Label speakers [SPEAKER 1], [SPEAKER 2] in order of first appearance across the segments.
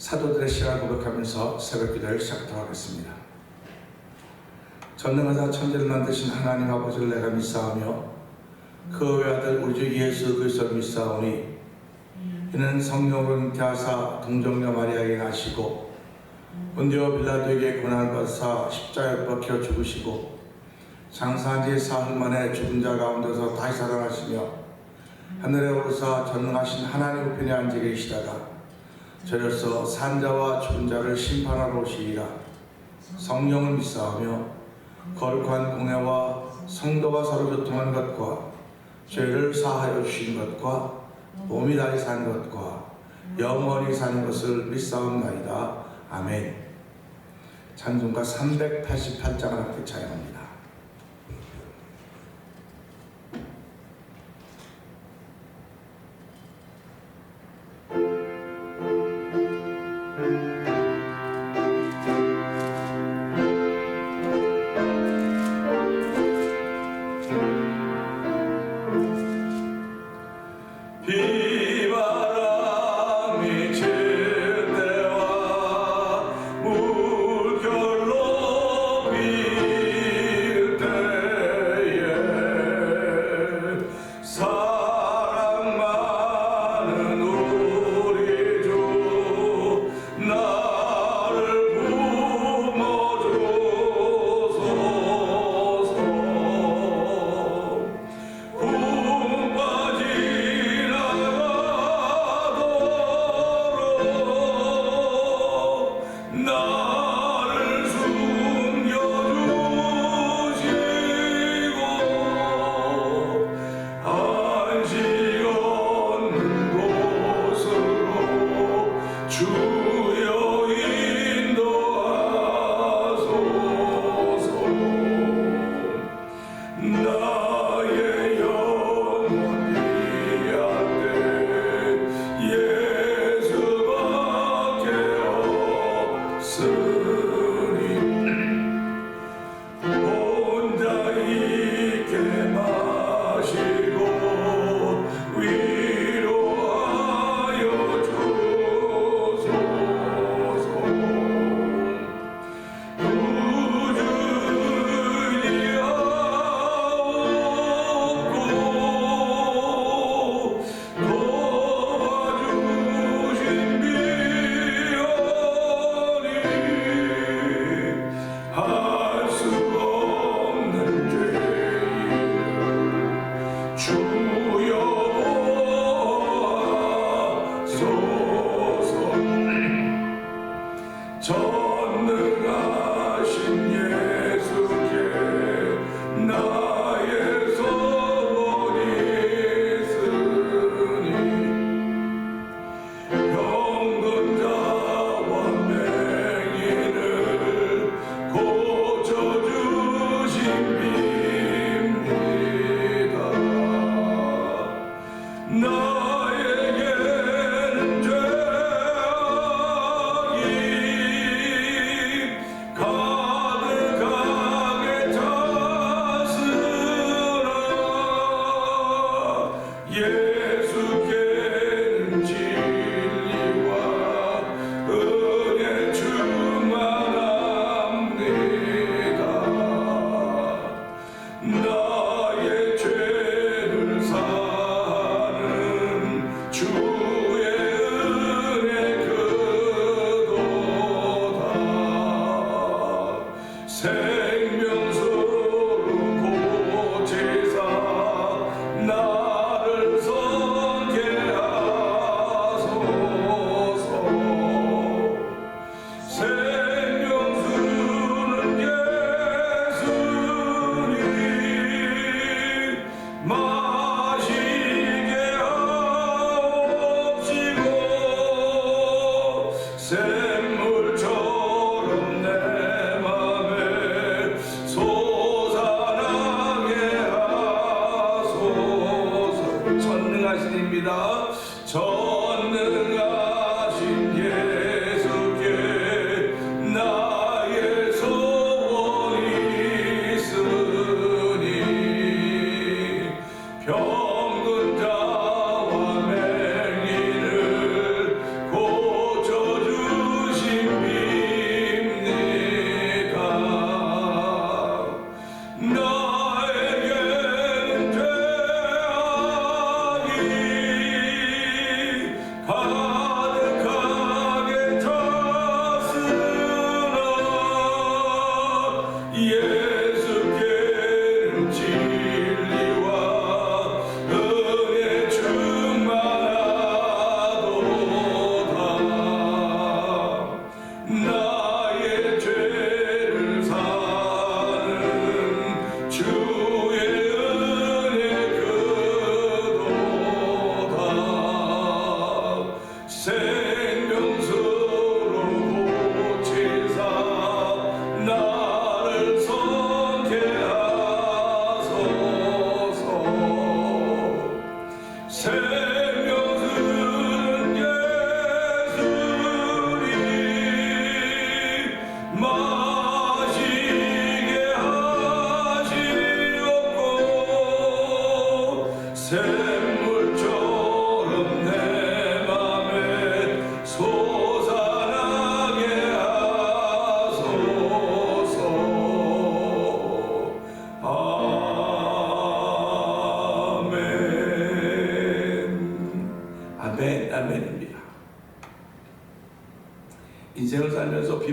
[SPEAKER 1] 사도들의 시간을 고백하면서 새벽 기도를 시작하도록 하겠습니다. 전능하사 천지를 만드신 하나님 아버지를 내가 믿사오며 그 외아들 우리 주 예수 그리스도를 믿사오니 이는 성령으로 잉태하사 동정녀 마리아에게 나시고 본디오 빌라도에게 고난을 받사 십자가에 박혀 죽으시고 장사한 지 사흘 만에 죽은 자 가운데서 다시 살아나시며 하늘에 오르사 전능하신 하나님 우편에 앉아 계시다가 저로서 산자와 죽은 자를 심판하러 오시리라. 성령을 믿사하며 거룩한 공회와 성도가 서로 교통한 것과 죄를 사하여 주신 것과 몸이 다시 사는 것과 영원히 사는 것을 믿사옵나이다. 아멘. 찬송가 388장을 함께 찬양합니다 샘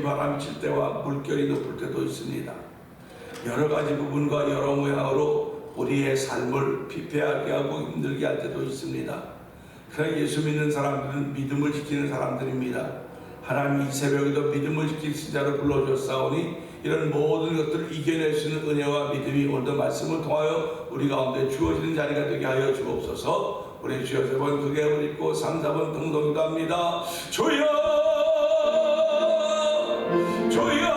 [SPEAKER 1] 바람이 칠 때와 물결이 높을 때도 있습니다. 여러 가지 부분과 여러 모양으로 우리의 삶을 피폐하게 하고 힘들게 할 때도 있습니다. 그러나 예수 믿는 사람들은 믿음을 지키는 사람들입니다. 하나님이 이 새벽에도 믿음을 지킬 신자로 불러주셨사오니 이런 모든 것들을 이겨낼 수 있는 은혜와 믿음이 오늘도 말씀을 통하여 우리 가운데 주어지는 자리가 되게 하여 주옵소서 우리 주여 세번 크게 부르고 삼사번 동동기도 합니다 주여 주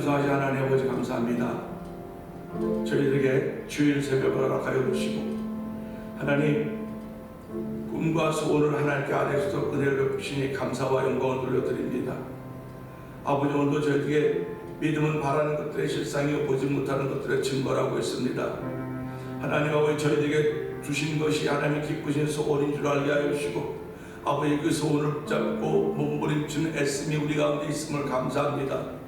[SPEAKER 1] 금성하신 하나님 아버지 감사합니다. 저희들에게 주일 새벽을 허락하여 주시고 하나님 꿈과 소원을 하나님께 아뢰셔서 은혜를 베푸시니 감사와 영광을 돌려드립니다. 아버지 오늘도 저희에게 믿음은 바라는 것들의 실상이요 보지 못하는 것들의 증거라고 했습니다. 하나님 아버지 저희에게 주신 것이 하나님의 기쁘신 소원인 줄 알게 하여 주시고 아버지 그 소원을 붙잡고 몸부림치는 애씀이 우리 가운데 있음을 감사합니다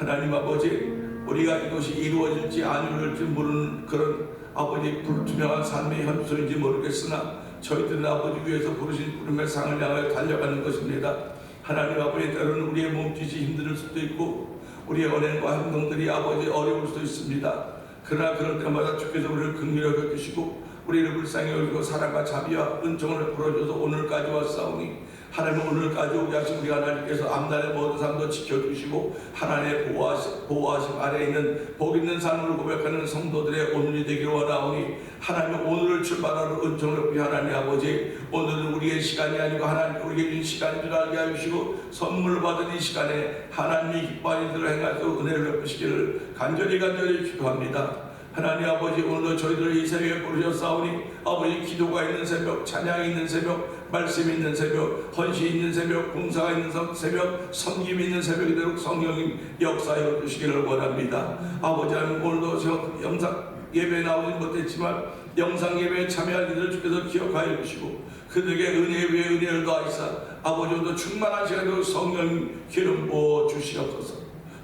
[SPEAKER 1] 하나님 아버지 우리가 이것이 이루어질지 안 이루어질지 모르는 그런 아버지 불투명한 삶의 현수인지 모르겠으나 저희들은 아버지 위에서 부르신 부름의 상을 향하여 달려가는 것입니다. 하나님 아버지 때로는 우리의 몸짓이 힘들 수도 있고 우리의 언행과 행동들이 아버지 어려울 수도 있습니다. 그러나 그럴 때마다 주께서 우리를 긍휼하게 여기시고 우리를 불쌍히 여기고 사랑과 자비와 은총을 풀어줘서 오늘까지 왔사오니 하나님 오늘까지 우리 하나님께서 앞날의 모든 삶도 지켜주시고 하나님의 보호하심, 보호하심 아래에 있는 복 있는 삶을 고백하는 성도들의 오늘이 되기를 원하오니 하나님 오늘을 출발하는 은총을 우리 하나님 아버지 오늘은 우리의 시간이 아니고 하나님 우리에게 준 시간인 줄 알게 하시고 선물 받은 이 시간에 하나님이 기뻐하는 일을 행하셔서 은혜를 베푸시기를 간절히 간절히 기도합니다. 하나님 아버지 오늘도 저희들을 이 새벽에 부르셨사오니 아버지 기도가 있는 새벽 찬양이 있는 새벽 말씀 있는 새벽 헌신 있는 새벽 봉사가 있는 성- 새벽 섬김 있는 새벽이 되도록 성령님 역사해 주시기를 원합니다 아버지 하나님 오늘도 저 영상 예배에 나오지 못했지만 영상 예배에 참여할 이들을 주께서 기억하여 주시고 그들에게 은혜 위에 은혜를 더하시사 아버지 오늘도 충만한 시간으로 성령 기름 부어 주시옵소서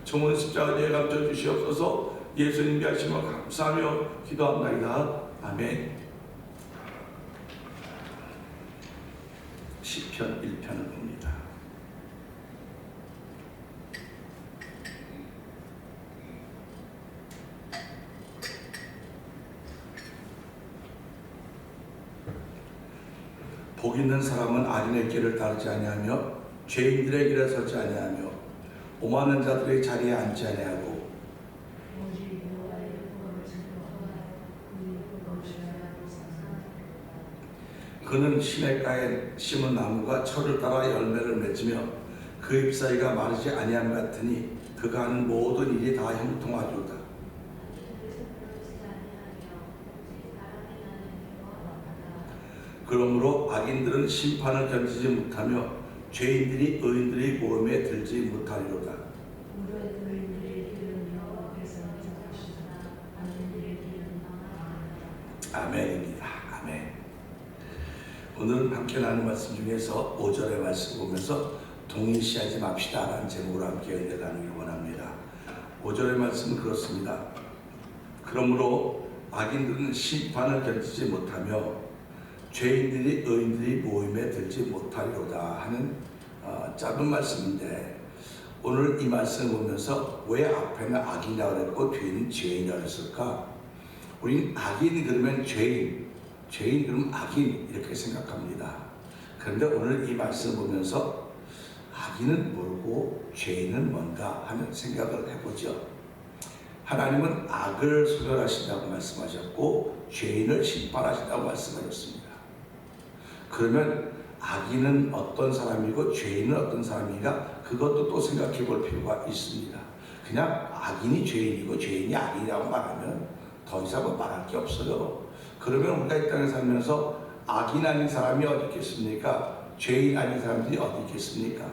[SPEAKER 1] 정원 십자가에 감춰 주시옵소서 예수님 비하심을 감사하며 기도합니다. 아멘. 시편 1편을 봅니다. 복 있는 사람은 악인의 길을 따르지 아니하며 죄인들의 길에 서지 아니하며 오만한 자들의 자리에 앉지 아니하고 그는 시냇가에 심은 나무가 철을 따라 열매를 맺으며 그 잎사이가 마르지 아니함 같으니 그가 하는 모든 일이 다 형통하리로다. 그러므로 악인들은 심판을 견디지 못하며 죄인들이 의인들의 모험에 들지 못하리로다. 아멘. 오늘 함께 나눈 말씀 중에서 5절의 말씀 보면서 동일시하지 맙시다 라는 제목으로 함께 은혜 나누기 원합니다. 5절의 말씀은 그렇습니다. 그러므로 악인들은 심판을 견디지 못하며 죄인들이 의인들이 모임에 들지 못하리로다 하는 어, 짧은 말씀인데 오늘 이 말씀을 보면서 왜 앞에는 악인이라고 그랬고 뒤에는 죄인이라고 그랬을까? 우린 악인 그러면 죄인, 죄인 그러면 악인 이렇게 생각합니다. 그런데 오늘 이 말씀 보면서 악인은 뭐고 죄인은 뭔가 하는 생각을 해보죠. 하나님은 악을 소멸하신다고 말씀하셨고 죄인을 심판하신다고 말씀하셨습니다. 그러면 악인은 어떤 사람이고 죄인은 어떤 사람인가 그것도 또 생각해 볼 필요가 있습니다. 그냥 악인이 죄인이고 죄인이 악인이라고 말하면 더 이상 은 말할 게 없어요. 그러면 우리가 이 땅에 살면서 악인 아닌 사람이 어디 있겠습니까? 죄인 아닌 사람들이 어디 있겠습니까?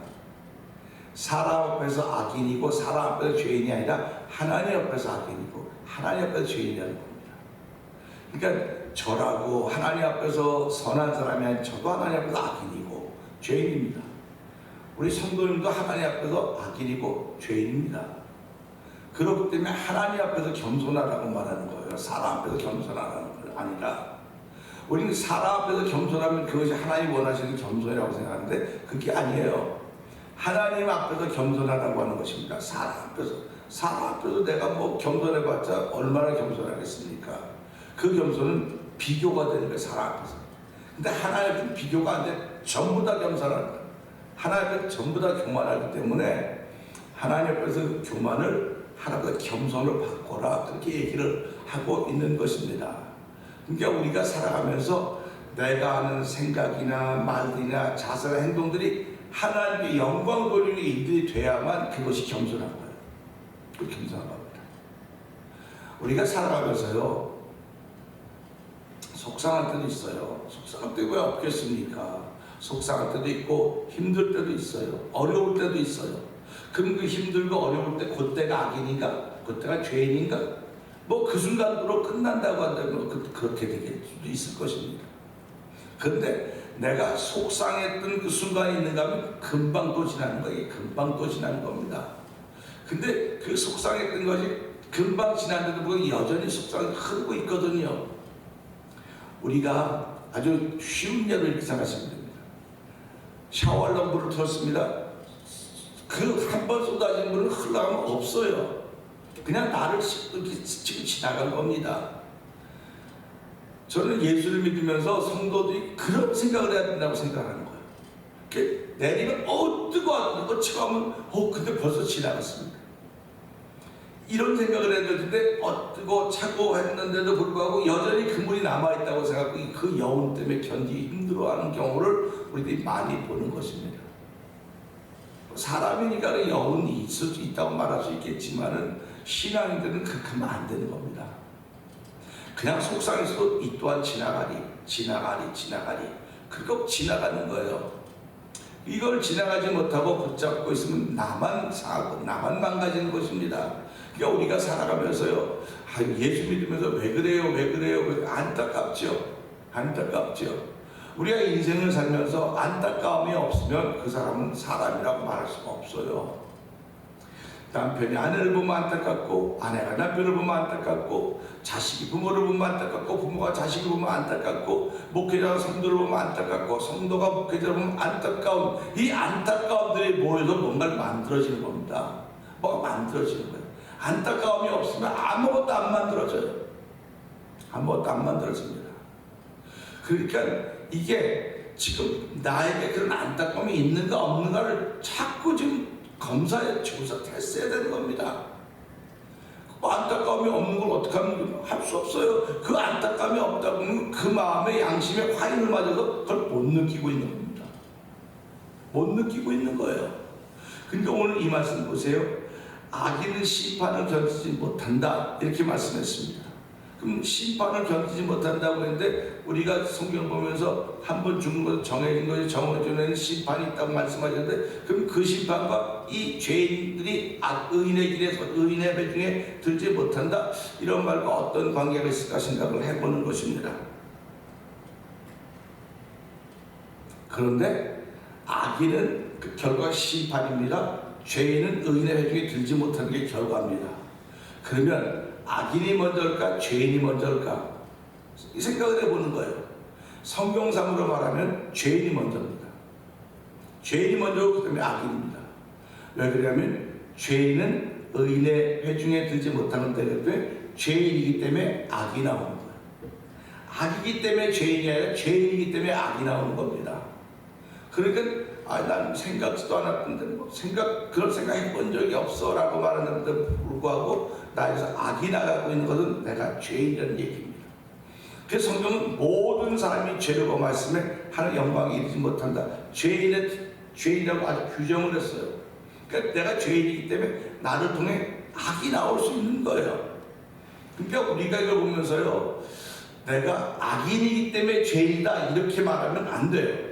[SPEAKER 1] 사람 앞에서 악인이고 사람 앞에서 죄인이 아니라 하나님 앞에서 악인이고 하나님 앞에서 죄인이라는 겁니다. 그러니까 저라고 하나님 앞에서 선한 사람이 아닌 저도 하나님 앞에서 악인이고 죄인입니다. 우리 성도님도 하나님 앞에서 악인이고 죄인입니다. 그렇기 때문에 하나님 앞에서 겸손하라고 말하는 거예요. 사람 앞에서 겸손하라는 거 아니라 우리는 사람 앞에서 겸손하면 그것이 하나님 원하시는 겸손이라고 생각하는데 그게 아니에요. 하나님 앞에서 겸손하라고 하는 것입니다. 사람 앞에서 사람 앞에서 내가 뭐 겸손해봤자 얼마나 겸손하겠습니까? 그 겸손은 비교가 되는 거예요. 사람 앞에서. 근데 하나님은 비교가 안 돼. 전부 다 겸손하는 거예요. 하나님은 전부 다 교만하기 때문에 하나님 앞에서 그 교만을 하나보다 겸손을 바꿔라 그렇게 얘기를 하고 있는 것입니다. 그러니까 우리가 살아가면서 내가 하는 생각이나 말이나 자세나 행동들이 하나님의 영광 돌리는 일들이 돼야만 그것이 겸손한 거예요. 그 겸손한 겁니다. 우리가 살아가면서요 속상할 때도 있어요. 속상할 때 왜 없겠습니까? 속상할 때도 있고 힘들 때도 있어요. 어려울 때도 있어요. 그럼 그 힘들고 어려울 때 그때가 악인인가? 그때가 죄인인가? 뭐 그 순간으로 끝난다고 한다면 그, 그렇게 되게 수도 있을 것입니다. 그런데 내가 속상했던 그 순간이 있는가 하면 금방 또 지나는 거예요. 금방 또 지나는 겁니다. 근데 그 속상했던 것이 금방 지났는데도 불구하고 여전히 속상이 흐르고 있거든요. 우리가 아주 쉬운 예를 생각하시면 됩니다. 샤워할 물을 틀었습니다. 그 한 번 쏟아진 물은 흘러가면 없어요. 그냥 나를 지금 지나간 겁니다. 저는 예수를 믿으면서 성도들이 그런 생각을 해야 된다고 생각하는 거예요. 이렇게 내리면 어 뜨거워 어 차가우면 어 근데 벌써 지나갔습니다. 이런 생각을 되는데 어 뜨거 차고 했는데도 불구하고 여전히 그 물이 남아 있다고 생각하고 그 여운 때문에 견디기 힘들어하는 경우를 우리들이 많이 보는 것입니다. 사람이니까 여운이 있을 수 있다고 말할 수 있겠지만은 신앙인들은 그렇게 하면 안 되는 겁니다. 그냥 속상해서도 이 또한 지나가리, 지나가리, 지나가리. 그렇게 지나가는 거예요. 이걸 지나가지 못하고 붙잡고 있으면 나만 상하고 나만 망가지는 것입니다. 그러니까 우리가 살아가면서요, 아, 예수 믿으면서 왜 그래요, 왜 그래요, 왜 안타깝죠, 안타깝죠. 우리가 인생을 살면서 안타까움이 없으면 그 사람은 사람이라고 말할 수가 없어요. 남편이 아내를 보면 안타깝고 아내가 남편을 보면 안타깝고 자식이 부모를 보면 안타깝고 부모가 자식을 보면 안타깝고 목회자가 성도를 보면 안타깝고 성도가 목회자를 보면 안타까운 이 안타까움들이 모여서 뭔가를 만들어지는 겁니다. 뭐가 만들어지는 거예요. 안타까움이 없으면 아무것도 안 만들어져요. 아무것도 안 만들어집니다. 그러니까 이게 지금 나에게 그런 안타까움이 있는가 없는가를 자꾸 지금 검사에 조사 했어야 되는 겁니다. 뭐 안타까움이 없는 걸 어떻게 하면 할 수 없어요. 그 안타까움이 없다 보면 그 마음의 양심의 화인을 맞아서 그걸 못 느끼고 있는 겁니다. 못 느끼고 있는 거예요. 그러니까 오늘 이 말씀 보세요. 악인은 심판을 견디지 못한다. 이렇게 말씀했습니다. 그럼 심판을 견디지 못한다고 했는데 우리가 성경 보면서 한 번 죽는 것은 정해진 것이 정해진 심판이 있다고 말씀하셨는데 그럼 그 심판과 이 죄인들이 악 의인의 길에서 의인의 배 중에 들지 못한다 이런 말과 어떤 관계가 있을까 생각을 해보는 것입니다. 그런데 악인은 그 결과 심판입니다. 죄인은 의인의 배 중에 들지 못하는 게 결과입니다. 그러면 악인이 먼저일까 죄인이 먼저일까 이 생각을 해보는 거예요. 성경상으로 말하면 죄인이 먼저입니다. 죄인이 먼저고 그다음에 악인입니다. 왜 그러냐면 죄인은 의인의 회중에 들지 못하는 때문에 죄인이기 때문에 악이 거예요. 악이기 때문에 죄인이 아니라 죄인이기 때문에 악이 나오는 겁니다. 그러니까 아, 난 생각지도 않았는데 뭐 생각 그런 생각 해본 적이 없어라고 말하는데 불구하고 나에서 악이 나가고 있는 것은 내가 죄인이라는 얘기입니다. 그래서 성경은 모든 사람이 죄를 범했음에 하는 영광이 이르지 못한다. 죄인의 죄인이라고 아주 규정을 했어요. 그러니까 내가 죄인이기 때문에 나를 통해 악이 나올 수 있는 거예요. 그러니까 우리가 이걸 보면서요, 내가 악인이기 때문에 죄인이다 이렇게 말하면 안 돼요.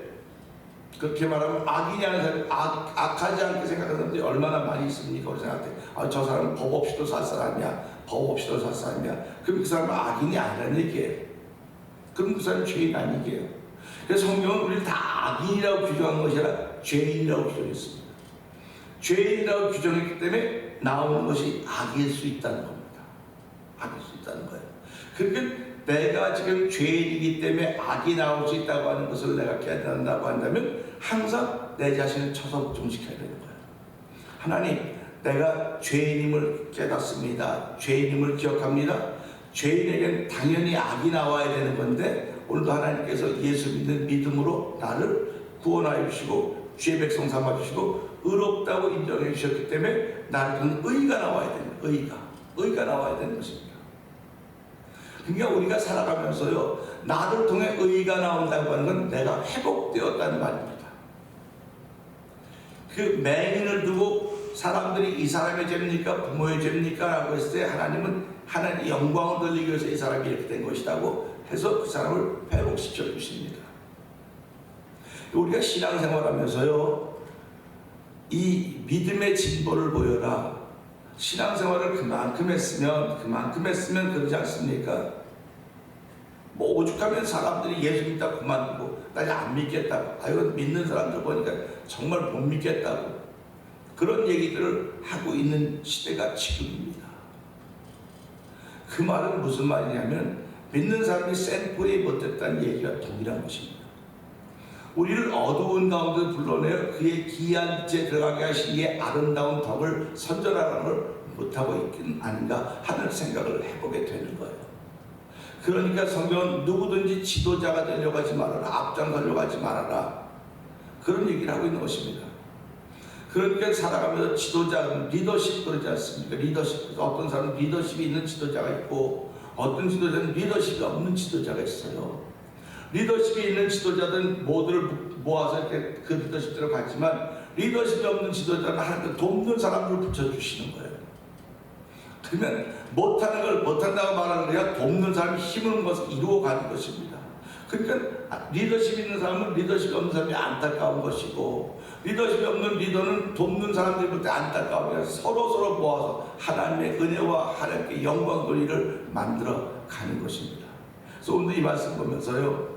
[SPEAKER 1] 그렇게 말하면 악인이라는 사람이 악, 악하지 않게 생각하는 사람들이 얼마나 많이 있습니까? 우리 생각할 때. 아, 저 사람은 법 없이도 살 사람이야. 법 없이도 살 사람이야. 그럼 그 사람은 악인이 아니라는 얘기예요. 그럼 그 사람은 죄인 아니게요. 그래서 성경은 우리를 다 악인이라고 규정한 것이 아니라 죄인이라고 규정했습니다. 죄인이라고 규정했기 때문에 나오는 것이 악일 수 있다는 겁니다. 악일 수 있다는 거예요. 그러니까 내가 지금 죄인이기 때문에 악이 나올 수 있다고 하는 것을 내가 깨닫는다고 한다면 항상 내 자신을 쳐서 복종시켜야 되는 거예요. 하나님, 내가 죄인임을 깨닫습니다. 죄인임을 기억합니다. 죄인에겐 당연히 악이 나와야 되는 건데 오늘도 하나님께서 예수 믿는 믿음으로 나를 구원하여 주시고 죄 백성 삼아 주시고 의롭다고 인정해 주셨기 때문에 통해 의가 나와야 되는 의가 의가 나와야 되는 것입니다. 그러니까 우리가 살아가면서요 나를 통해 의가 나온다고 하는 건 내가 회복되었다는 말입니다. 그 맹인을 두고 사람들이 이 사람의 죄입니까 부모의 죄입니까 라고 했을 때 하나님은 하나님 영광을 돌리기 위해서 이 사람이 이렇게 된 것이라고 해서 그 사람을 회복시켜 주십니다. 우리가 신앙생활 하면서요 이 믿음의 진보를 보여라. 신앙생활을 그만큼 했으면 그만큼 했으면 그러지 않습니까? 뭐 오죽하면 사람들이 예수 믿다 그만두고 나 안 믿겠다고 아유 믿는 사람들 보니까 정말 못 믿겠다고 그런 얘기들을 하고 있는 시대가 지금입니다. 그 말은 무슨 말이냐면 믿는 사람이 센 뿌리 못했다는 얘기가 동일한 것입니다. 우리를 어두운 가운데 불러내어 그의 기한 빛에 들어가게 하신 이의 아름다운 덕을 선전하라는 걸 못하고 있긴 아닌가 하는 생각을 해보게 되는 거예요. 그러니까 성경은 누구든지 지도자가 되려고 하지 말아라. 앞장서려고 하지 말아라. 그런 얘기를 하고 있는 것입니다. 그러니까 살아가면서 지도자, 리더십 그러지 않습니까? 리더십. 어떤 사람은 리더십이 있는 지도자가 있고 어떤 지도자는 리더십이 없는 지도자가 있어요. 리더십이 있는 지도자들은 모두를 모아서 이렇게 그 리더십대로 갔지만 리더십이 없는 지도자는 하나님 돕는 사람들을 붙여주시는 거예요. 그러면 못하는 걸 못한다고 말하는 거야 돕는 사람이 힘을 것을 이루어가는 것입니다. 그러니까 리더십 있는 사람은 리더십이 없는 사람이 안타까운 것이고 리더십이 없는 리더는 돕는 사람들이 볼때 안타까운 거야 서로 서로 모아서 하나님의 은혜와 하나님께 영광 돌리를 만들어 가는 것입니다. 그래서 오늘 이 말씀 보면서요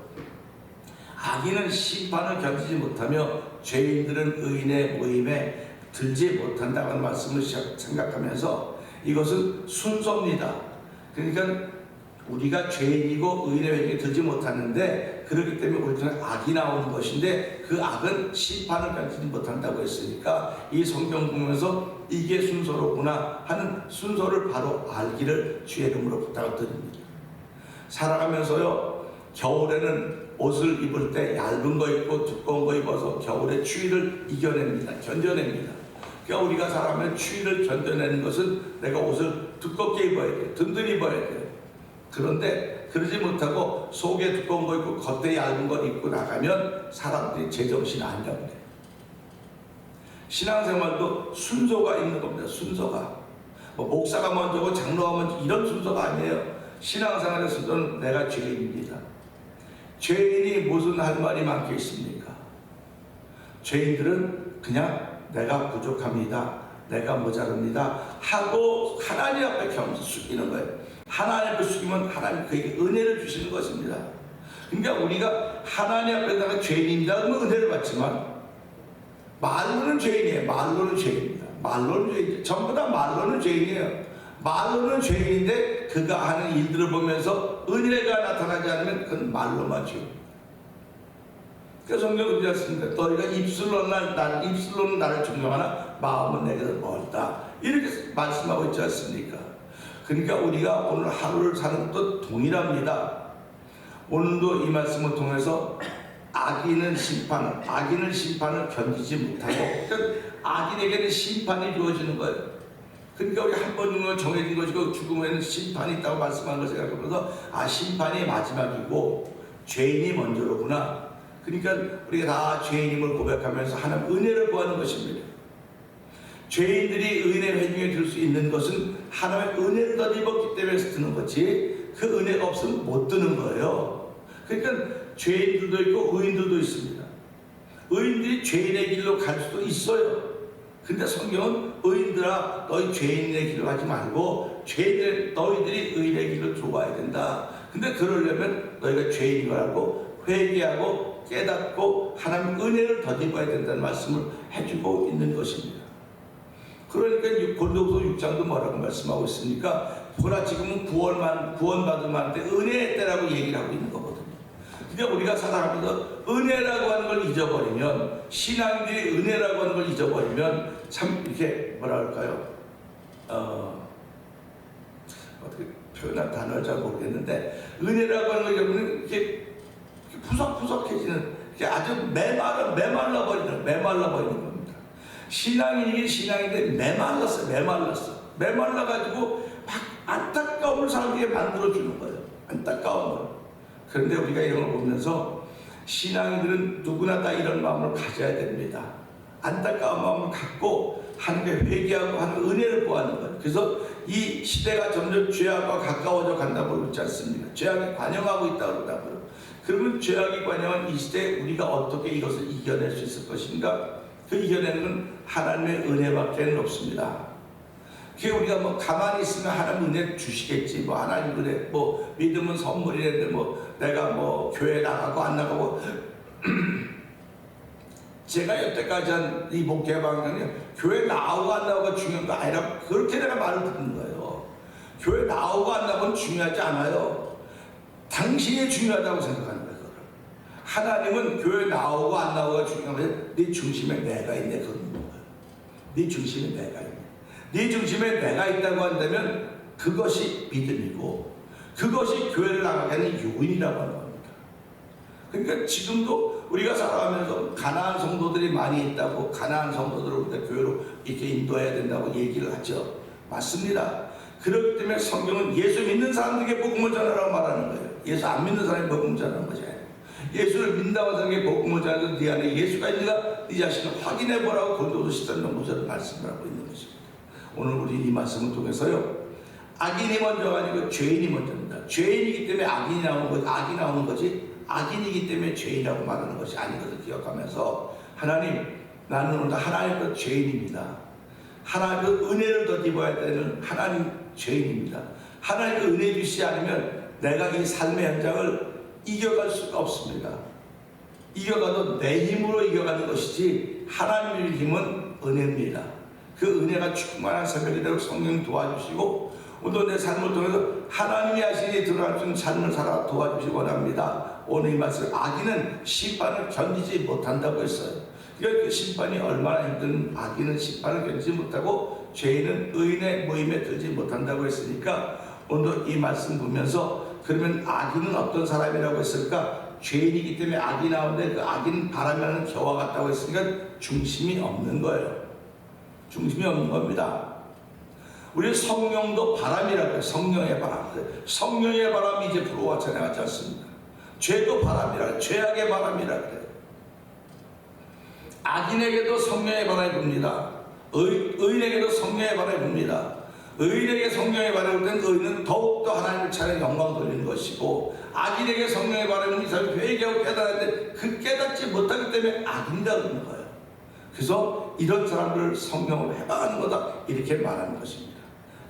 [SPEAKER 1] 악인은 심판을 견디지 못하며 죄인들은 의인의 모임에 들지 못한다는 고 말씀을 생각하면서 이것은 순서입니다. 그러니까 우리가 죄인이고 의인의 외중에 들지 못하는데 그렇기 때문에 우리 통해 악이 나오는 것인데 그 악은 심판을 견디지 못한다고 했으니까 이 성경 보면서 이게 순서로구나 하는 순서를 바로 알기를 주의 이름으로 부탁을 드립니다. 살아가면서요 겨울에는 옷을 입을 때 얇은 거 입고 두꺼운 거 입어서 겨울의 추위를 이겨냅니다. 견뎌냅니다. 그러니까 우리가 살아가면 추위를 견뎌내는 것은 내가 옷을 두껍게 입어야 돼요. 든든히 입어야 돼요. 그런데 그러지 못하고 속에 두꺼운 거 입고 겉에 얇은 거 입고 나가면 사람들이 제정신 안 잡네. 신앙생활도 순서가 있는 겁니다. 순서가. 뭐 목사가 먼저고 장로가 먼저 이런 순서가 아니에요. 신앙생활의 순서는 내가 죄인입니다. 죄인이 무슨 할 말이 많겠습니까? 죄인들은 그냥 내가 부족합니다. 내가 모자랍니다. 하고 하나님 앞에 겸 숙이는 거예요. 하나님 앞에 숙이면 하나님 그에게 은혜를 주시는 것입니다. 그러니까 우리가 하나님 앞에다가 죄인입니다. 그러면 은혜를 받지만 말로는 죄인이에요. 말로는 죄인입니다. 말로는 죄인. 전부 다 말로는 죄인이에요. 말로는 죄인인데 그가 하는 일들을 보면서 은혜가 나타나지 않으면 그건 말로만 죄입니다. 그래서 성경은 않습니까? 너희가 입술로 날, 날, 입술로는 나를 존경하나 마음은 내게서 멀다. 이렇게 말씀하고 있지 않습니까? 그러니까 우리가 오늘 하루를 사는 것도 동일합니다. 오늘도 이 말씀을 통해서 악인은 심판, 악인은 심판을 견디지 못하고, 그러니까 악인에게는 심판이 주어지는 거예요. 그러니까 우리 한번 죽으면 정해진 것이고 죽음에는 심판이 있다고 말씀한 것을 생각하면서 아 심판이 마지막이고 죄인이 먼저로구나. 그러니까 우리가 다 죄인임을 고백하면서 하나님 은혜를 구하는 것입니다. 죄인들이 은혜 회중에 들 수 있는 것은 하나님의 은혜를 더 입었기 때문에 드는 거지 그 은혜가 없으면 못 드는 거예요. 그러니까 죄인들도 있고 의인들도 있습니다. 의인들이 죄인의 길로 갈 수도 있어요. 근데 성경은 의인들아 너희 죄인의 길로 가지 말고 죄인들 너희들이 의인의 길로 들어와야 된다. 근데 그러려면 너희가 죄인인 걸 알고 회개하고 깨닫고 하나님 은혜를 덧입어야 된다는 말씀을 해주고 있는 것입니다. 그러니까 골도서 6장도 뭐라고 말씀하고 있습니까? 보라 지금은 구원만 구원받을 만한데 은혜의 때라고 얘기를 하고 있는 거거든요. 그러니까 우리가 살아가면서 은혜라고 하는 걸 잊어버리면 신앙들이 은혜라고 하는 걸 잊어버리면 참 이렇게 뭐라 할까요? 어, 어떻게 표현할 단어를 잘 모르겠는데 은혜라고 하는 걸 잊어버리면 이렇게, 푸석푸석해지는 이렇게 아주 메말라 메말라 버리는 메말라 버리는. 신앙인이긴 신앙인데 메말랐어 메말랐어 메말라 가지고 막 안타까움을 사람에게 만들어 주는 거예요. 안타까움을. 그런데 우리가 이런 걸 보면서 신앙인들은 누구나 다 이런 마음을 가져야 됩니다. 안타까운 마음을 갖고 하나님께 회개하고 하는 은혜를 구하는 거예요. 그래서 이 시대가 점점 죄악과 가까워져 간다고 그러지 않습니까? 죄악이 관영하고 있다고 그러다고요. 그러면 죄악이 관영한 이 시대에 우리가 어떻게 이것을 이겨낼 수 있을 것인가? 그 이겨내는 건 하나님의 은혜밖에 없습니다. 그게 우리가 뭐 가만히 있으면 하나님 은혜 주시겠지. 뭐 하나님 은혜, 뭐 믿음은 선물이랬는데 뭐 내가 뭐 교회 나가고 안 나가고 제가 여태까지 한 이 목회 방향이 교회 나오고 안 나오고가 중요한 거 아니라 그렇게 내가 말을 듣는 거예요. 교회 나오고 안 나오고는 중요하지 않아요. 당신이 중요하다고 생각하는 거예요. 하나님은 교회 나오고 안 나오고가 중요한 거예요. 네 중심에 내가 있네 거예요. 네 중심에 내가 있네. 네 중심에 내가 있다고 한다면 그것이 믿음이고 그것이 교회를 나가게 하는 요인이라고 하는 겁니다. 그러니까 지금도 우리가 살아가면서 가난한 성도들이 많이 있다고 가난한 성도들을 우리가 교회로 이렇게 인도해야 된다고 얘기를 하죠. 맞습니다. 그렇기 때문에 성경은 예수 믿는 사람들에게 복음을 전하라고 말하는 거예요. 예수 안 믿는 사람이 복음을 전하는 거죠. 예수를 믿는다고 하는 게 복음을 전하는 네 안에 예수가 있는가 네 자신을 확인해 보라고 골도서 13장 5절을 말씀을 하고 있는 것입니다. 오늘 우리 이 말씀을 통해서요. 악인이 먼저가 아니고 죄인이 먼저입니다. 죄인이기 때문에 악인이 나오는 거지, 악이 나오는 거지, 악인이기 때문에 죄인이라고 말하는 것이 아닌 것을 기억하면서 하나님, 나는 오늘 하나님의 죄인입니다. 하나님의 은혜를 더 입어야 되는 하나님 죄인입니다. 하나님의 은혜 주시지 않으면 내가 이 삶의 현장을 이겨갈 수가 없습니다. 이겨가도 내 힘으로 이겨가는 것이지 하나님의 힘은 은혜입니다. 그 은혜가 충만한 새벽이 되도록 성령 도와주시고 오늘 내 삶을 통해서 하나님이 하시니 들어갈 수 있는 삶을 살아 도와주시기 원합니다. 오늘 이 말씀 악인은 심판을 견디지 못한다고 했어요. 그러니까 그 심판이 얼마나 힘든 악인은 심판을 견디지 못하고 죄인은 의인의 모임에 들지 못한다고 했으니까 오늘 이 말씀 보면서 그러면 악인은 어떤 사람이라고 했을까? 죄인이기 때문에 악이 나오는데 그 악인은 바람이라는 겨와 같다고 했으니까 중심이 없는 거예요. 중심이 없는 겁니다. 우리 성령도 바람이라고 해요. 성령의 바람. 성령의 바람이 이제 불어와 전해가지 않습니다. 죄도 바람이라. 죄악의 바람이라 그래요. 악인에게도 성령의 바람이 붑니다. 의, 의인에게도 성령의 바람이 붑니다. 의인에게 성령의 불 때는 의인은 더욱더 하나님을 차례 영광 돌리는 것이고 악인에게 성령의 불면 이 사람이 회개하고 깨달았는데 그 깨닫지 못하기 때문에 악인이다 그러는 거예요. 그래서 이런 사람들을 성령으로 해방하는 거다 이렇게 말하는 것입니다.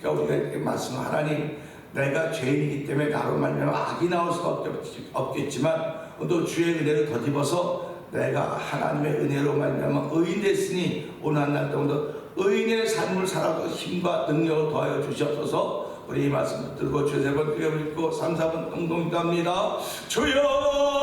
[SPEAKER 1] 그러니까 우리가 이렇게 말씀 하나님 내가 죄인이기 때문에 나로 말미암아 악이 나올 없- 없겠지만 또 주의 은혜를 덧입어서 내가 하나님의 은혜로 말미암아 의인 됐으니 오늘 한날 동안도 의인의 삶을 살아도 힘과 능력을 더하여 주시옵소서. 우리 이 말씀 붙들고 주세 번 뛰어 읽고 3, 4번 동동 기도합니다. 주여